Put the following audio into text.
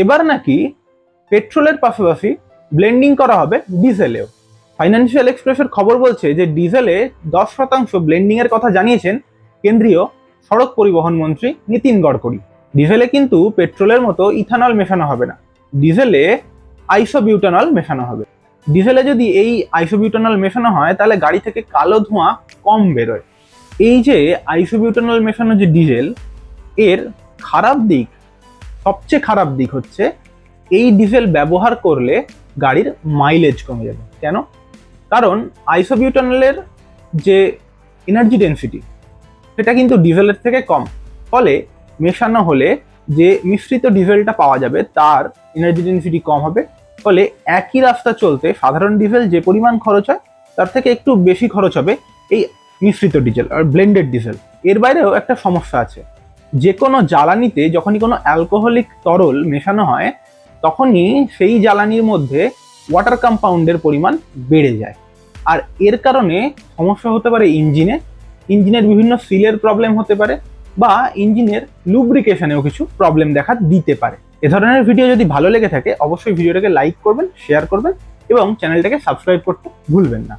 এবার নাকি পেট্রোলের পাশাপাশি ব্লেন্ডিং করা হবে ডিজেলেও। ফাইন্যান্সিয়াল এক্সপ্রেসের খবর বলছে যে ডিজেলে দশ শতাংশ ব্লেন্ডিং এর কথা জানিয়েছেন কেন্দ্রীয় সড়ক পরিবহন মন্ত্রী নীতিন গডকরি। ডিজেলে কিন্তু পেট্রোলের মতো ইথানল মেশানো হবে না। ডিজেলে আইসোবিউটানল মেশানো হবে। ডিজেলে যদি এই আইসোবিউটানল মেশানো হয়, তাহলে গাড়ি থেকে কালো ধোঁয়া কম বেরোয়। এই যে আইসোবিউটানল মেশানো যে ডিজেল, এর খারাপ দিক সবচেয়ে খারাপ দিক হচ্ছে এই ডিজেল ব্যবহার করলে গাড়ির মাইলেজ কমে যাবে। কেন? কারণ আইসোবিউটানলের যে এনার্জি ডেন্সিটি সেটা কিন্তু ডিজেলের থেকে কম। ফলে মেশানো হলে যে মিশ্রিত ডিজেলটা পাওয়া যাবে, তার এনার্জি ডেন্সিটি কম হবে। ফলে একই রাস্তা চলতে সাধারণ ডিজেল যে পরিমাণ খরচ হয়, তার থেকে একটু বেশি খরচ হবে এই মিশ্রিত ডিজেল, আর ব্লেন্ডেড ডিজেল। এর বাইরেও একটা সমস্যা আছে। যে কোনো জ্বালানিতে যখনই কোনো অ্যালকোহলিক তরল মেশানো হয়, তখনই সেই জ্বালানির মধ্যে ওয়াটার কম্পাউন্ডের পরিমাণ বেড়ে যায়। আর এর কারণে সমস্যা হতে পারে ইঞ্জিনে। ইঞ্জিনের বিভিন্ন সিলের প্রবলেম হতে পারে বা ইঞ্জিনের লুব্রিকেশনেও কিছু প্রবলেম দেখা দিতে পারে। এ ধরনের ভিডিও যদি ভালো লেগে থাকে, অবশ্যই ভিডিওটাকে লাইক করবেন শেয়ার করবেন এবং চ্যানেলটাকে সাবস্ক্রাইব করতে ভুলবেন না।